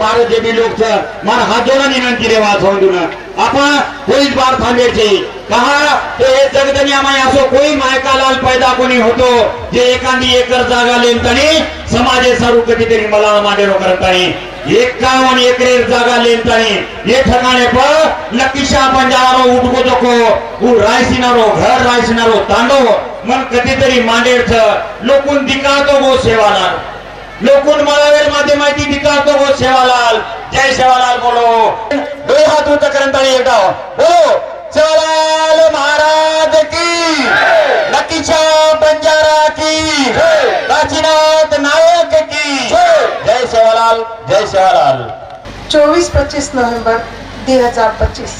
जायचं बारा जे बी लोक मला मार हात जोडा विनंती रे वाचवून आपण होईल बार थांबायचे कहा ते जगदनी आम्ही असो कोई मायकालाल पैदा कोणी होतो जे एखादी एकर जागा लेनतानी समाजे सारू कधीतरी मला मांडेरो करतानी. एकावन्न एकरेर जागा लेनतानी ये ठिकाणे पण लकीशा पंजारो उठको तोको. रायसिनारो घर रायसिनारो तांडो मन कधीतरी मांडेरच लोकून दिका तो गो सेवालाल लोकून मळावेल माझे माहिती विकास तो हो सेवालाल जय सेवालाल बोलो. दो हात होत करंत आणि एकदा. हो सेवालाल महाराज की. नकीच्या बंजारा की. काशीनाथ नायक की. जय सेवालाल जय सेवालाल चोवीस पच्चीस नोव्हेंबर दी हजार पच्चीस.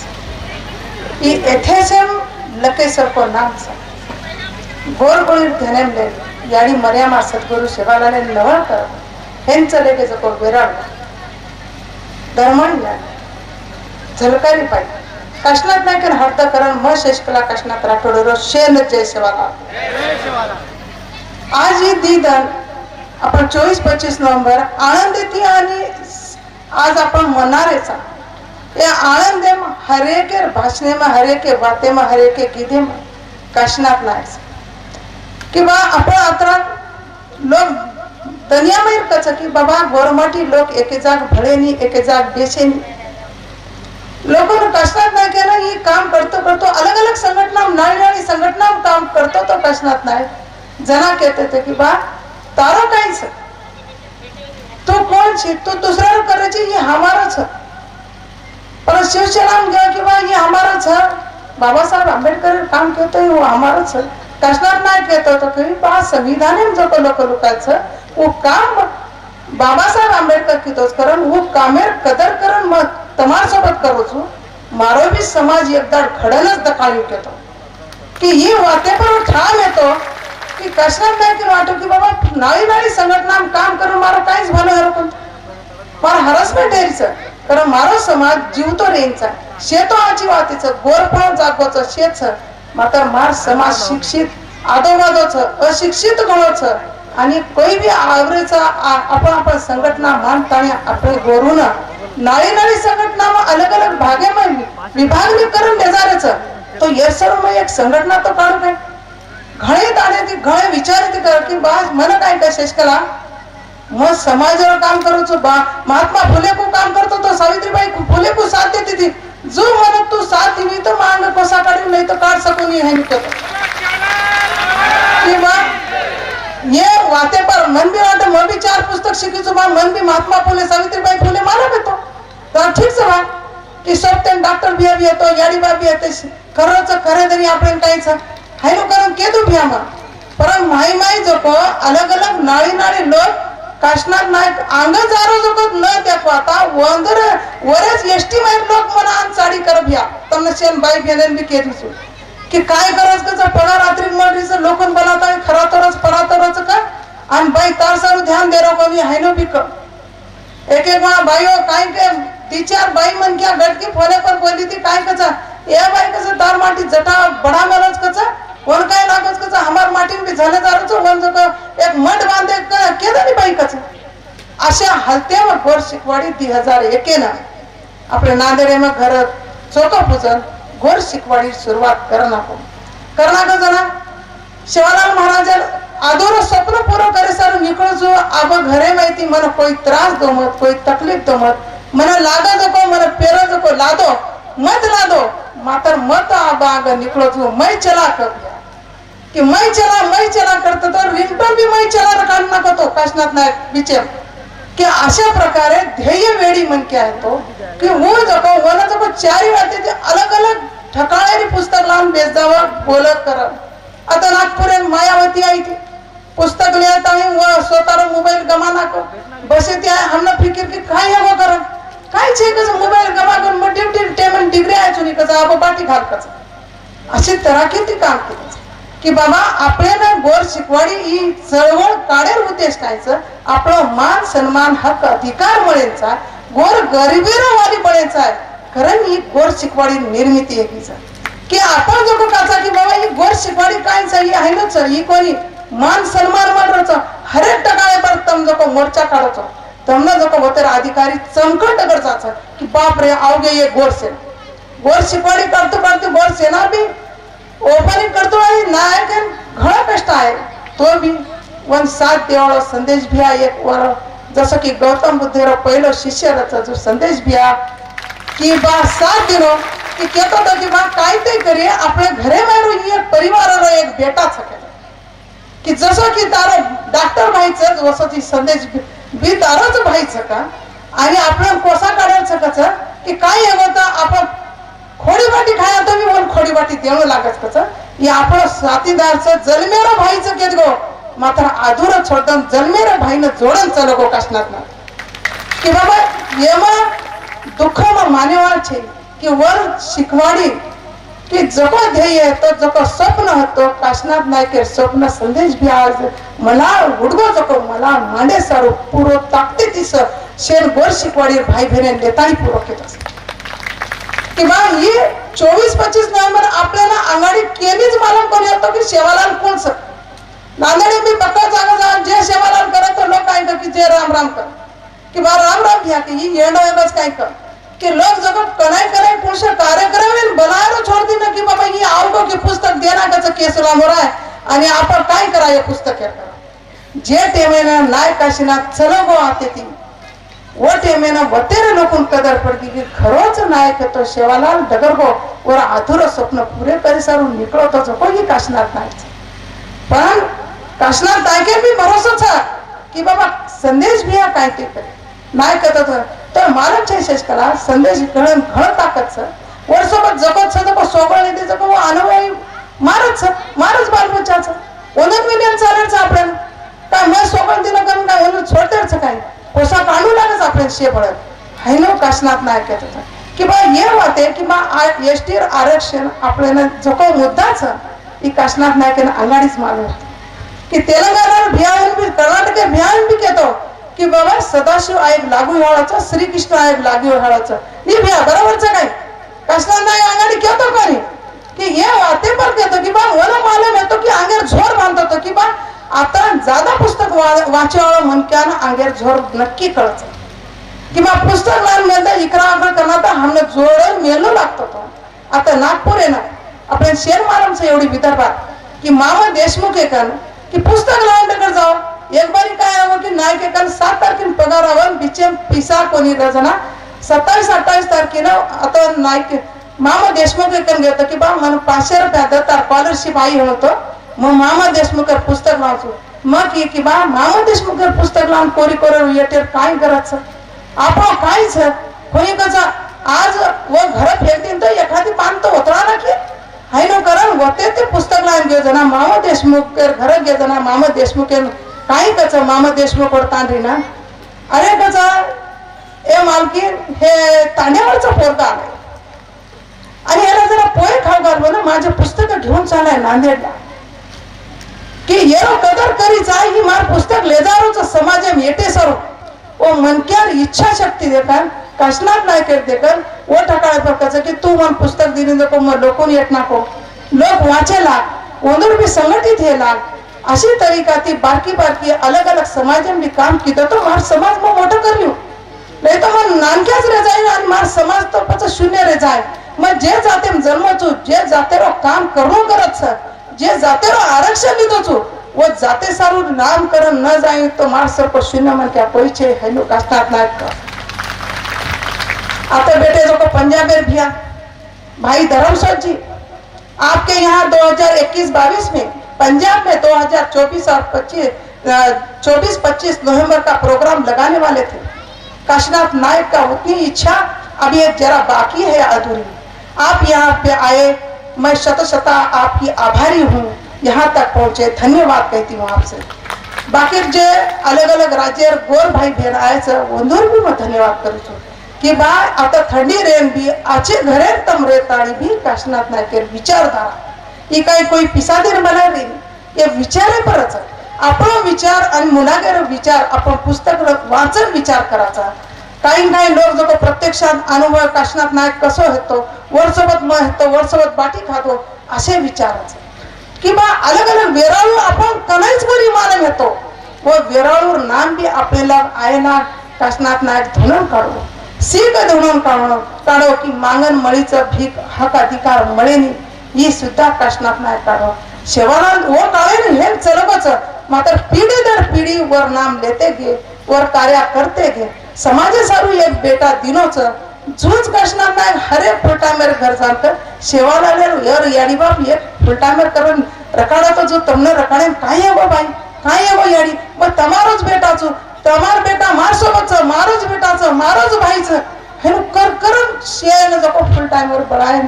ये एथेसम लकेसर को नाम सा. गोर गोर धनम मर्यामा सद्गुरु शिवालाने नवळ कर हेंच लेके जको विराड धर्मण झलकारी पाहिजे कष्णात नाही कर हर्द करण म शेषकला कष्णात राठोड शेन जय शिवाला. आज ही दिदन आपण चोवीस पंचवीस नोव्हेंबर आनंद येते आणि आज आपण मनारेचा. ये आनंद हरेके भाषणे में हरेके बाते में हरे के गीते में कशनात नाही किंवा बा आपण आता लोक दुनिया में कचा की बाबा गोरमाटी लोक एके जाग भळेनी एके जाग बेचेनी. लोगों कष्टात नाही केलं ही काम करतो करतो अलग अलग संघटना नाळी नाळी संघटना काम करतो तो कष्टात नाही. जना कहते थे कि बा तारो काय छ तू कोण छी तू दुसऱ्यावर करायची ये हमारा छ पर शिवसेना में गया कि बा ये हमारा छ बाबा साहब आंबेडकर काम कहते हैं वो हमारा छ కష్ణాలు నాయక్ की पहा संविधान जो लोक लोकांचं उपकार बाबासाहेब आंबेडकर कितोच करण कामेर कदर करून मग तमार सोबत मारो बी समाज एकदा खडलच दखाल घेतो की ही वातेपर ठाम येतो. की कशात नाही की वाटो की बाबा नाळी नाळी संघटना काम करून मार काहीच भालो हरं पण मार हरसमेंट यायचं. कारण मारो समाज जीवतो रेंचा शेतो आजी वातीचं गोरफळ जागवाचं शेतचं. माता मार समाज शिक्षित आदोवादोच अशिक्षित गणोच आणि कोई भी आवरेचा आपण आपण संघटना मानता आणि आपण गोरून नाळी नाळी संघटना अलग अलग भागे में विभाग करून नेजारेच तो ये सर्व एक संघटना तो काढू काय घळे दाणे ती घळे विचार ती कर की बा मन काय का शेष कला मग समाजावर काम करूच बा महात्मा फुले को काम करतो तो सावित्रीबाई फुले को साथ देते ती. जो म्हणत तू साथ ही भी तो मांग को मांड नहीं तो काट सको नहीं है निकल कि किंवा ये वाते पर मन भी वाते मन भी चार पुस्तक शिकी चुका मन भी महात्मा फुले सावित्रीबाई फुले मारा कतो तो ठीक से भाई की सब ते डॉक्टर बिया भी है याडी बा भी करे तो खरे तरी आपण सा है ना करो केदू भी आम्हा परम माई माई जोको अलग अलग नाळी नाळी लोग काशनाथ नायक आंग जारो जगत न देखवाता वंदर वरच एसटी माईर लोक मना आन साडी कर या तमने सेन बाई बेनन भी केरी सु कि काय गरज कचा पडा रात्री मडरी से लोकन बनाता खरा तरच पडा तरच का? आन बाई तार सारू ध्यान देरो कमी हायनो भी कर एक एक मा बाईयो काय के तीचार बाई मन क्या गटकी फोने पर बोली थी काय कचा ए बाई कसा तार माटी जटा बड़ा मेरा अशा हलत्यावर भर शिकवाडी दी हजार एकेनं. आपल्या नांदेडेमा घर चौथं पूजन घोर शिकवाडी सुरुवात करणं आपण. करणं का जरा? शिवालाल महाराजाला आदोर स्वप्न पूर्ण करेसार निकळ जो आग घरे माहिती मन कोई त्रास दो मत कोई तकलीफ दो मत. मला जको मन पेरो जको लादो मत लादो. मातर मत आबा आग निकळ जो मै चला कर. कि मै चला मै चला करतो तर रिंटो भी मै चला काढ नको तो काशनाथ नायक बिचेर की अशा प्रकारे ध्येय वेळी मन क्या है तो कि मूळ जको मला जको चारी वाटते ते अलग अलग ठकाळेरी पुस्तक लावून बेस जावं बोलत कर आता नागपुरात मायावती आई ती पुस्तक लिहत आहे वो स्वतः मोबाइल गमा नाको बसे बसे त्या हमने फिकिर की काय हे कर. काय छे कसं मोबाइल गमा करून मग टेमन डिग्री आहे चुनी कसं आबो पाठी घाल कसं अशी तराखी ती काम केली की बाबा आपल्याला गोर शिकवाडी ही चळवळ काढेल उद्देश नाहीचं आपला मान सन्मान हक्क अधिकार मिळेचा गोर गरिबीरो वाली बळेचा आहे. कारण ही गोर शिकवाडी निर्मिती एकीचा की आपण जो कोणाचा की बाबा ही गोर शिकवाडी काय ही आहे ना चल ही कोणी? मान सन्मान मांडवाचा हरेक टकाळे पर तम जो मोर्चा काढायचा. तमना जो वतर अधिकारी चमकट गरजाचा की बाप रे आवगे ये गोर सेना. गोर शिकवाडी करतो काढतो गोर सेना बी ओपनिंग करतो नायक घळ कष्ट आहे. तो बी वन साथ देवाळो संदेश भिया एक वर. जसं की गौतम बुद्धेरो पहिलो शिष्याचा जो संदेश भिया की बा साथ दिलो की केतो तो की बा काय ते करी आपल्या घरे मारू ही एक परिवाराला एक बेटा सके की जसं की तारो डॉक्टर व्हायचं जसं ती संदेश बी- बी तारोच व्हायचं का? आणि आपल्याला कोसा काढायचं कसं? की काय हे आपण खोडीबाटी खाया मी म्हणून खोडीबाटी देणं लागत कस? हे आपलं साथीदारचं जन्मेर भाईचं घेत गो. मात्र आधुर छोडन जन्मेर भाईनं जोडन चलो गो कसणार ना की बाबा येमा दुःख मानेवार छे की वर शिकवाडी की जको ध्येय तो जको स्वप्न होतो. काशनाथ नायके स्वप्न संदेश बी आज. मला उडगो जको मला मांडे सारू पुरो ताकते दिस शेर गोर शिकवाडी भाई बहिणी देतानी पुरो केत की बा ही चोवीस पंचवीस नोव्हेंबर आपल्याला आघाडी केलीच मालूम करू येतो की शेवालाल कोण सर? नांदेड मी पक्का जागा जाऊन जे शेवालाल करत लोक काय कर की जे राम राम कर. की बा राम राम घ्या की ही येणं एवढंच काय कर. की लोक जगत कनाय कराय पुरुष कार्यक्रम बनायला छोडती ना की बाबा ही आवडो की पुस्तक देना त्याचं केस लांबवर आहे. आणि आपण काय करा हे पुस्तक हे जे टेमेनं नाय काशीनाथ चलो गो आते ती. व टेमेनं वतेरे लोकून कदर पडती की खरोच नायक तो शेवालाल डगर गो वर आधुर स्वप्न पुरे करीसारून निकळतो. जको ही काशीनाथ नायचं पण काशनाथ नायके बी भरोसाच आहे की बाबा संदेश भी काय ते करे नाही करत तर मालक शेष करा संदेश घडण घड ताकद छ वर्षभर जगत छ जगत सोबळ येते जगत अनुभवी मारच छ मारच बालबच्चा छ ओनक मिलियन चालायचं आपल्याला. काय मग सोबळ दिलं करून काय ओनक छोटेच काय कोसा काढू आरक्षीय बळ हाइनो काशनाथ नायक कहते थे कि बा ये बात है कि बा एस टी आरक्षण अपने जो कोई मुद्दा छ काशनाथ नायक ने अंगाड़ीच मालूम कि तेलंगाना भियान भी कर्नाटक भियान भी कहते कि बाबा सदाशिव आयोग लागू व्हायचं श्रीकृष्ण आयोग लागू व्हायचं. नी भ्या बरोबरचं काय? काशनाथ नाही अंगाने केतो कोणी? की हे वाते पर केतो की बा मला मालम येतो की अंगेर झोर बांधतो की बा आता जादा पुस्तक वाचवावं म्हणक्यानं अंगेर झोर नक्की कळतं. किंवा पुस्तक लावून मिळतं इकडा आकडा करणार तर हमने जोड मेलो लागतो तो. आता नागपूर आहे ना आपण शेर मालमचं एवढी विदर्भात की मामा देशमुख एकान की पुस्तक लावून जावं. एक बारी काय हवं की नायक एकान सात तारखेला पगार हवं बिचे पिसा कोणी रजना. सत्तावीस अठ्ठावीस तारखेला आता नायक मामा देशमुख एकान घेतो की बा मला पाचशे रुपया देतात स्कॉलरशिप आई होतो. मग मामा देशमुख पुस्तक वाचू मग की की बा मामा देशमुख पुस्तक लावून कोरी कोरी येते काय करायचं? आपण काहीच कोणी कसं आज व घर फेकतील तर एखादी पान तर उतरा ना की हाय नो कारण होते ते पुस्तक लावून घेऊ जना मामा देशमुख घर घे जना मामा देशमुख काही कच. मामा देशमुख वर तांडरी ना अरे कच ए मालकी हे तांड्यावरचा पोरता आलाय. आणि याला जरा पोहे खाऊ घालव ना. माझे पुस्तक घेऊन चालाय नांदेडला. की येरो कदर करी जाय ही मार पुस्तक लेजारोच समाज येते सरो. ओ मनक्यार इच्छा शक्ती देकर काशनाथ नायकर देखन ओ ठकाळे प्रकारचं की तू मन पुस्तक दिली नको मग लोकून येत नको. लोक वाचेला ओनर भी संघटित हे लाग अशी तरीका ती बारकी बारकी अलग अलग समाज में काम की तो मार समाज में मोठं करलो. नाही तर मग नानक्याच रे जाईल आणि मार समाज तो पच शून्य रे जाय मग जे जाते जन्मचू जे जाते रो काम करू करत सर जे जाते रो आरक्षण लिधो छू वो जाते सारू नामकरण न जाए तो मार सर को शून्य मन क्या परिचय है लो कास्तात नायक का। आता बेटे जो पंजाब में भिया भाई धर्मसोत जी, आपके यहाँ 2021-22 में, पंजाब में 2024 और 25 चौबीस पच्चीस नवंबर का प्रोग्राम लगाने वाले थे। काशनाथ नायक का उतनी इच्छा अभी एक जरा बाकी है अधूरी। आप यहाँ पे आए, मैं शत शता आपकी आभारी हूँ। यहाँ तक पहुँचे। धन्यवाद कहती हूँ आपसे। बाकी जे अलग अलग राज्य गोर भाई बहन आयचं वंदूर भी मैं धन्यवाद करू છું बा आता थंडी रेन भी आचे घरे तम रेताळी भी काशनाथ नायकेर विचारधारा। ही काही कोई पिसादेर मला रे हे विचारे परच आपण विचार आणि मुलागेर विचार आपण पुस्तक वाचन विचार करायचा काही काही लोक जो प्रत्यक्षात अनुभव काशनाथ नायक कसो होतो वरसोबत मग येतो वरसोबत बाटी खातो असे विचारायचं किंवा अलग अलग वेराळू आपण कनाईच बरी घेतो व वेराळूर नाम बी आपल्याला आहे ना काशनाथ नायक धुणून काढू सीक धुणून काढो काढो की मागण मळीचं भीक हक अधिकार मळेनी ही सुद्धा काशनाथ नायक काढो शेवालाल हो वो काळे हे चलबच मात्र पिढी दर पिढी वर नाम लेते गे वर कार्य करते गे समाजासारू एक बेटा दिनोच झूज करणार नाही हरे फुलटामेर घर सारखं शेवाला लागेल यर याडी बाप ये फुलटामेर करून रकाडाचा जो तमने रकाडे काय आहे बाई? काय आहे बा याडी? मग तमारोच बेटाचो तमार बेटा मार सोबतच मारोच बेटाचं मारोच भाईच. हे कर करून शेण जको फुल टाइमवर बळाय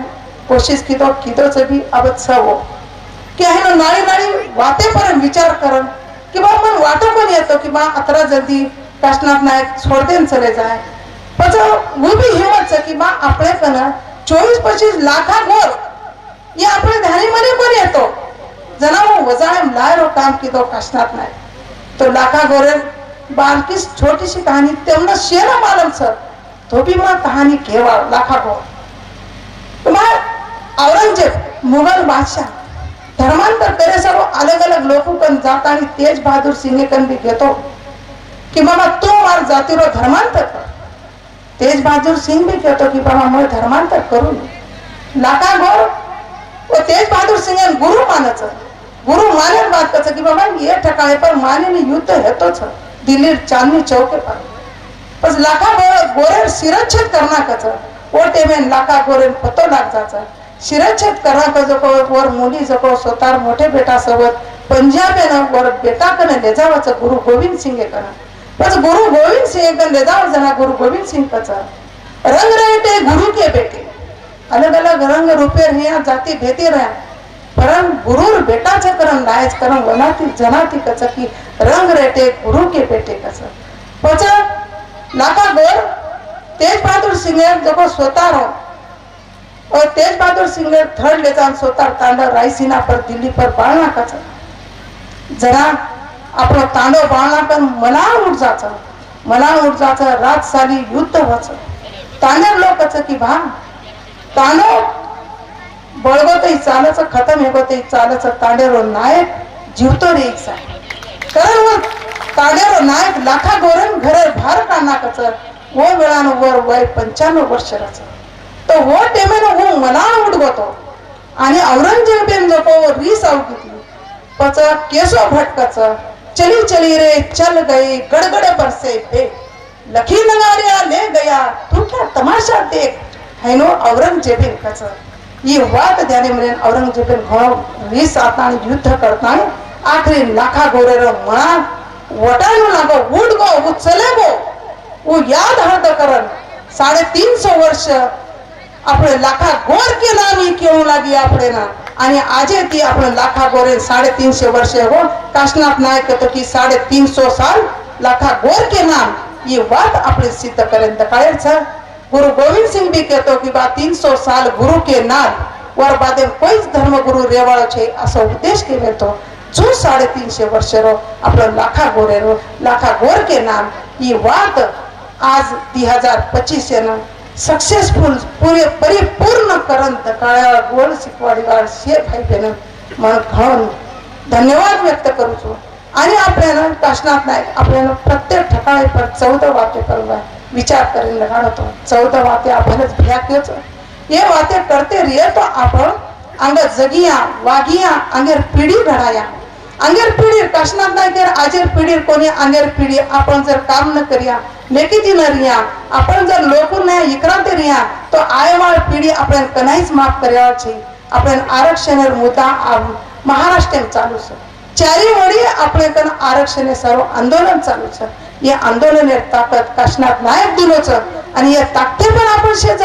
कोशिश कितो कितोच भी अब सव. की हे नाळी नाळी वाते पण विचार करण. की बा मन वाटो पण येतो की बा अतरा जल्दी काशनाथ नायक सोडदेन चले जाय. પછી હું બી હિંમત છે કે બા આપણે કને ચોવીસ પચીસ લાખા ગોર એ આપણે ધારી મને પણ येतो જણાવો વજાણે લાયરો કામ કીધો કાશનાથ નાયક તો લાખા ગોરે બાલકી छोटीशी कहाणी તેમનો શેરો માલમ છે તો બી માં કહાની કહેવા લાખા ગોર તમાર औरंगजेब मुघल बादशाह धर्मांतर करे सर्व अलग अलग लोक पण जातानी तेज बहादूर सिंह कन बी घेतो की बाबा तू मार जातीरो धर्मांतर कर तेज बहादूर सिंह भी कहतो की बाबा मैं धर्मांतर करू लाका गोर व तेज बहादूर सिंह गुरु मानच गुरु माने बात कच की बाबा ये ठकाळे पर माने ने युद्ध हेतो छ दिल्ली चांदनी चौके पर। बस लाखा गोर गोरे शिरच्छेद करना कच ओ टेमे लाखा गोरे पतो लाग जाचा शिरच्छेद करा का जको वर मुली जको स्वतः मोठे बेटा सोबत पंजाबेनं वर बेटा कने ले जावाचं गुरु गोविंद सिंह कना बस गुरु गोविंद सिंह कन ले जाव गुरु गोविंद सिंह कचा रंग रहते गुरु के बेटे। अलग अलग रंग रूपे रिया जाती भेती रहे। परम गुरुर बेटा च करम लायच करम वनाती जनाती कच की रंग रहते गुरु के बेटे कच पच नाका गोर तेज बहादुर सिंह जको स्वतः रहो और तेज बहादुर सिंह ने थर्ड लेता जान स्वतः तांडव रायसीना पर दिल्ली पर बाणा कच जरा आपला तांडव बाळला पण मला उठ जाच मला उठ जाच रात साली युद्ध व्हाच तानर लोकच की भा तानो बळगतही चालच खतम हेगतही चालच तांडेरो नायक जीवतो रे एक सा कारण तांडेरो नायक लाखा गोरण घर भार काढणार कच वो वेळान वर वय पंच्याण्णव वर्ष राच तो हो टेमेन हो मला उडगतो आणि औरंगजेबेन जपो रीस आवकितली पच केसो भटकाचं. चली चली रे चल गई गड़गड़ बरसे पे लखी नगाऱ्या ले गया तू क्या तमाशा देख? हैनो औरंगजेबीन कच ये वात ध्यान म्हणे औरंगजेबीन घणो वीस आताणी युद्ध करताणी आखरी लाखा रो मणा वटायो लागो उड गो वो चले गो वो याद हर्द करन साढ़े तीन सौ वर्ष अपने लाखा गोर के नाम ही क्यों लगी अपने ना? आणि आजे ती आपण लाखा गोरे साडेतीनशे वर्ष हो काशनाथ नायक तो की साडे तीन साल लाखा गोर के नाम ही बात आपले सिद्ध करेन दकायर गुरु गोविंद सिंग भी कहतो की बा तीन सो साल गुरु के नाम वर बादे कोईच धर्मगुरु रेवाळो छे असो उपदेश केले तो. जो साडेतीनशे वर्ष रो आपलं लाखा गोरे रो लाखा गोर के नाम ही वात आज दी हजार पच्चीस ना सक्सेसफुल पूरे परिपूर्ण करंत काळ्या गोड शिकवाडी गाळ शे फायद्यानं मन खाऊन धन्यवाद व्यक्त करूचो आणि आपल्याला भाषणात नाही आपल्याला प्रत्येक ठिकाणी पर चौदा वाक्य करू विचार करून लगाड होतो. चौदा वाक्य आपणच भ्याक्यच हे वाक्य करते रिय तो आपण अंगर जगिया वागिया अंगेर पिढी घडाया. अंगेर पिढी काशनात नाही तर आजेर पिढी कोणी अंगेर पिढी आपण जर काम न करिया लेके जिला रिया अपन जर लोगों ने इकराते रिया तो आए वाल पीढ़ी अपने कनाई माफ करया ची अपने आरक्षण मुद्दा आम महाराष्ट्र चालू छे चारी वाली अपने कन आरक्षण के सरो आंदोलन चालू એ ये आंदोलन ये ताकत कशनात नायक છે અને अन्य ये ताकते पर अपन शेष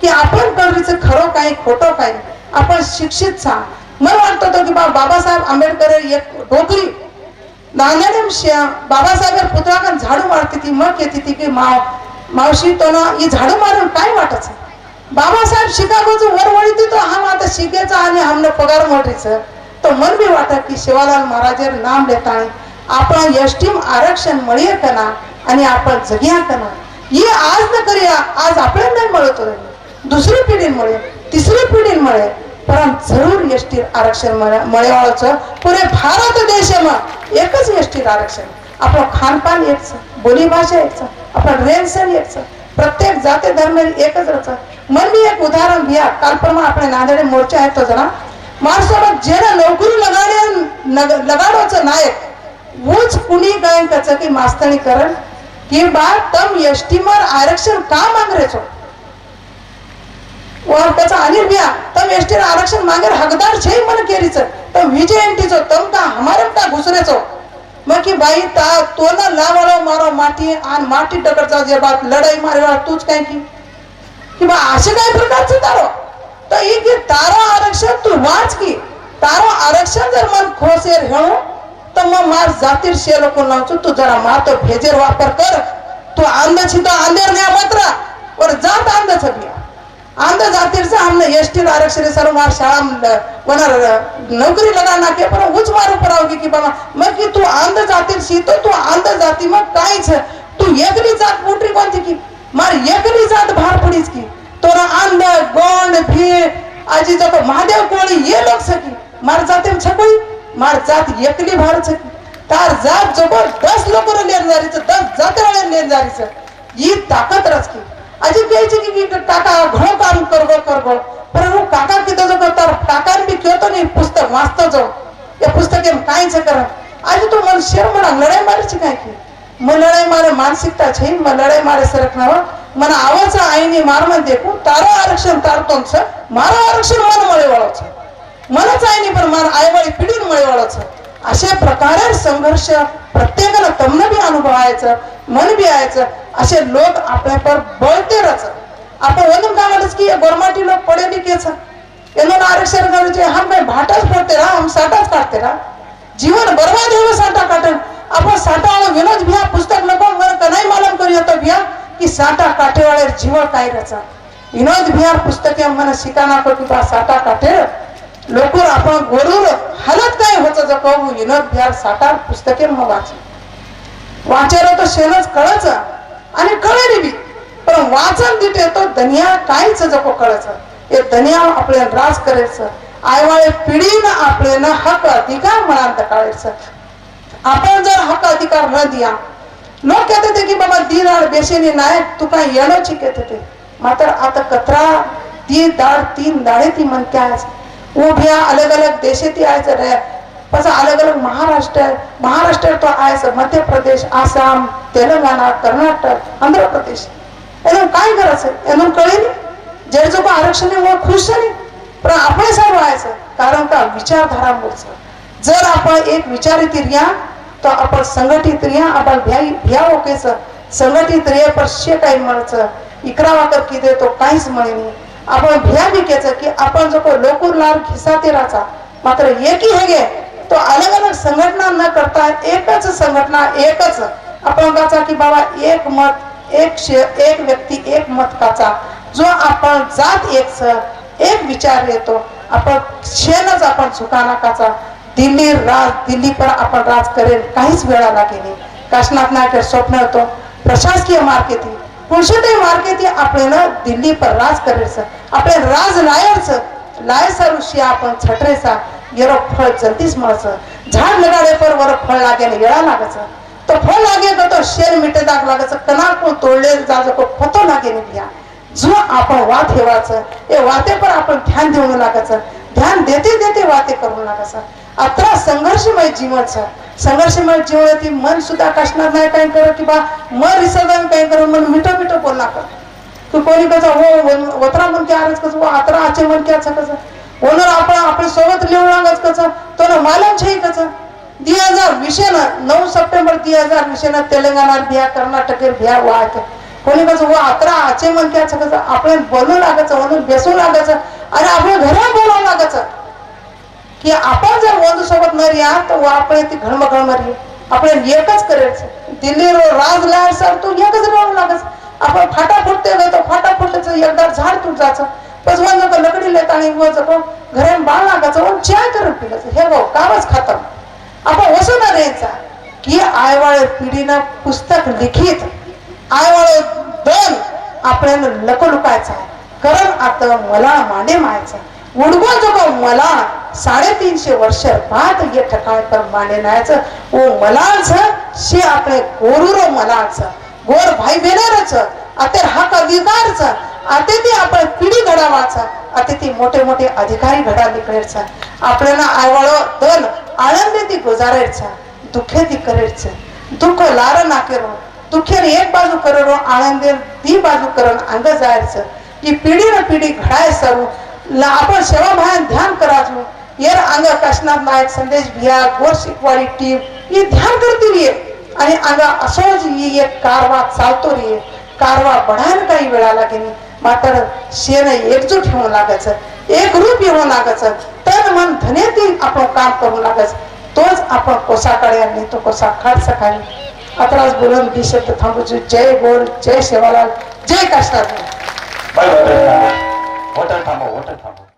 की आपण कळवीचं खरं कि अपन काय आपण शिक्षित छा की बाबासाहेब आंबेडकर एक नांदेड बाबासाहेब पुतळाकडून झाडू मारते ती मग येते ती की माव मावशी तो ना ही झाडू मारून काय वाटत बाबासाहेब शिकागोचं वरवळीत तो हम आता शिकेचा आणि हमने पगार मोठीचं. तो मन भी वाटत की शिवालाल महाराजेर नाम लेता आपण यष्टीम आरक्षण मळिया कना आणि आपण जगिया कना. ये आज न करिया आज आपल्याला नाही मिळतो. दुसरी पिढी मिळेल तिसरी पिढी मिळेल. परम जरूर एस टी आरक्षण मळेवाळचं पुरे भारत देश देशमा एकच एस टी आरक्षण. आपलं खानपान एकच बोलीभाषा एकच आपलं रेलसन एकच प्रत्येक जाती धर्म एकच रचा मन मी एक उदाहरण घ्या. काल परमा आपले नांदेडे मोर्चा आहेत तो जरा. माणसाला जेना नोकरी लगाडे लगाडोचं नायक वूच कुणी गायन त्याचं की मास्तणी करल की बा तम एस टी आरक्षण का मागरेचो? तम आरक्षण मागे हकदार छे मन केरीच. तम विजेएनटीचो तम ता हमारम ता घुसरेचो मग की बाई ता तो ना मारो माटी आणि माटी टकरचा जे बात लढाई मारे तूच काय की? कि बा असे काय प्रकारचं तारो? तर ही की तारो आरक्षण तू वाच की. तारो आरक्षण जर मन खोसेर हेळू तर मग मार जातीर शे लोक लावचो तू जरा मार तो भेजेर वापर कर. तू आंदा छिता आंधेर न्या मात्र. जात आंदा छबिया आंद जातीरचं हमने एसटी आरक्षण सर्व मार शाळा वनार नोकरी लगाना के पर उच मारू पडावगी की बाबा. मग की तू आंध जातीर शीतो तू आंध जाती मग काहीच. तू एकली जात मोठी कोणती की? मार एकली जात भार पडीच की? तोरा आंध गोंड भीड आजी जको महादेव कोळी ये लोक सकी मार जाते छकोळी मार जात एकली भार छकी तार जात जबर दस लोक लेन जारीच दस जाते वाले लेन जारीच ही ताकद रचकी. अजीब कहते कि काका घणो काम करबो करबो पर हूँ काका कीधो जो तो काका ने भी क्यों तो नहीं पुस्तक वाँचतो जो ये पुस्तक एम काई से कर आज तो मन शेर मना लड़ाई मारे छे काय की? मन लड़ाई मारे मानसिकता छे मन लड़ाई मारे सरकना हो मन आवाज आईने मार मन देखो तारो आरक्षण तारतो छ मारो आरक्षण मन मळे वाळो छ मनच आईने पण मार आईवाळी पिढीन मळे वाळो छ अशा प्रकारे संघर्ष प्रत्येकाला तमनं बी अनुभवायचं मन बी यायचं असे लोक आपल्या पर बळते रच आपण वदन काय म्हणत की गोरमाटी लोक पडे केच एनो आरक्षण करायचे हम काय भाटाच पडते रा हम साठाच काढते रा जीवन बर्बाद होईल साठा काटन आपण साठा वाला विनोद भिया पुस्तक नको मला कनाई मालम करू येतो भिया की साठा काटेवाळे जीव काय रचा विनोद भिया पुस्तके मला शिकाना को की बा साठा काटे लोकर आपण वरून हालत काय होत जो विनोद भ्यार पुस्तके मग वाच वाचायला तो शेणच कळच आणि कळेल बी. पण वाचन दिटे तो दनिया काहीच जको कळच हे दनिया आपले राज करायचं. आयवाळे पिढीनं आपले ना हक अधिकार म्हणांत काढायचं. आपण जर हक्क अधिकार न दिया लोक येत होते की बाबा दी दाड बेशेनी नायक तू काय येणं चिकेत ते. मात्र आता कचरा ती दाड तीन दाडे ती म्हणते वो भी यहाँ अलग अलग देशे थी आए सर है बस अलग अलग महाराष्ट्र है महाराष्ट्र तो आए सर मध्य प्रदेश आसाम तेलंगाना कर्नाटक आंध्र प्रदेश एकदम काय करायचं? एकदम कळेल? जर जो पण आरक्षणामुळे खुश झाली. पण आपण सर्व सर कारण का? विचारधारामुळेचं जर आपण एक विचारित रिया तर आपण संघटित रिया आपण भ्या सर संघटित रिया पर शे काही म्हणायचं. इकरावा कर किती तो काहीच म्हणे आपण भिया विकेचं की आपण जो को लोकूर लाल घिसा तेराचा मात्र एकही हे गे तो अलग अलग संघटना न करता एकच संघटना एकच आपण की बाबा एक मत एक शे एक व्यक्ती एक मत काचा जो आपण जात एक स एक विचार येतो आपण शेनच आपण चुकाना काचा दिल्ली राज दिल्ली पर आपण राज करेल काहीच वेळा लागेल काशनाथ नायक स्वप्न होतो प्रशासकीय मार्केटी पुरुषोत्तम मार्केटी आपल्याला दिल्ली पर राज करेल आपले राज लायरच लायसारुशी आपण छटरेसा गेरो फळ जल्दीच મળશે झाड लगाडे पर वर फळ लागे ને વેળા લાગે છે તો ફળ લાગે તો તો શેર મીઠે દાગ લાગે છે કનાક પણ તોડલે જાજો को ફતો લાગે ને ભ્યા जो आपण वात ठेवायचं हे वाते पर आपण ध्यान देऊन लागायचं ध्यान देते देते वाते करून लागायचं अत्र संघर्षमय जीवन छ संघर्षमय जीवन मन सुद्धा कशणार नाही काय कर की बा मन रिसर्व काय कर मन मिठो मिठो बोलला कर तू कोणी हो, कसं हो वन- वत्रा मन क्या आरच कसं हो आचे मन क्या कसं. ओनर आपण आपल्यासोबत लिहून लागत कसं तो ना मालम छे कसं. दी हजार विषयनं नऊ सप्टेंबर दी हजार विषयनं तेलंगणा बिया कर्नाटक बिया वाहत. कोणी कसं हो अत्रा आचे मन असं कसं आपण बोलू लागायचं म्हणून बेसू लागायचं आणि आपल्या घरात बोलावं लागायचं. की आपण जर वंदू सोबत न रिया तर आपण ती घडम घडम आपण एकच करायचं. दिल्ली रो राज लाय सर तू एकच राहून लागच आपण फाटा फुटते नाही तर फाटा फुटच एकदा झाड तू जायचं बस वन जको लकडी लेत आणि व जको घरे बाळ लागायचं वन चाय करून पिकायचं हे गो कामच खातं. आपण वसू ना द्यायचा की आयवाळे पिढीनं पुस्तक लिखित आयवाळे दोन आपल्याला लको लुकायचा कारण आता मला मांडे मायचा उडगो साडेतीनशे वर्ष बाद ये ठकाय पर मांडे नायचं ओ मलाच शे आपले गोरुरो मलाच गोर भाई बेनरच आता हाक अधिकारच आता ते आपण पिढी घडावाचा आता ती मोठे मोठे अधिकारी घडा निकळायचा आपल्याला आयवाळो दल आनंदी ती गुजारायचा दुखे ती करायचं दुःख लार ना करो दुःखेने एक बाजू करो आळंदे ती बाजू करण अंग जायचं ही पिढी न पिढी घडाय सरू आपण सेवा भान ध्यान करायचो येर आंगा काशनाथ नायक संदेश भिया गोर शिकवारी टीम ये ध्यान करती रही आणि आंगा असोच ये एक कारवा चालतो रही कारवा बढायला काही वेळा लागेल. मात्र शेण एकजूट होऊन लागायचं एक रूप येऊन लागायचं. तन मन धनेती आपण काम करू लागायचं. तोच आपण कोसाकडे आणि तो कोसा खाड सकाळी अत्रास बोलून बी शब्द थांबूचू जय बोल जय सेवालाल जय काशनाथ. होटल थांबव होटल थांबव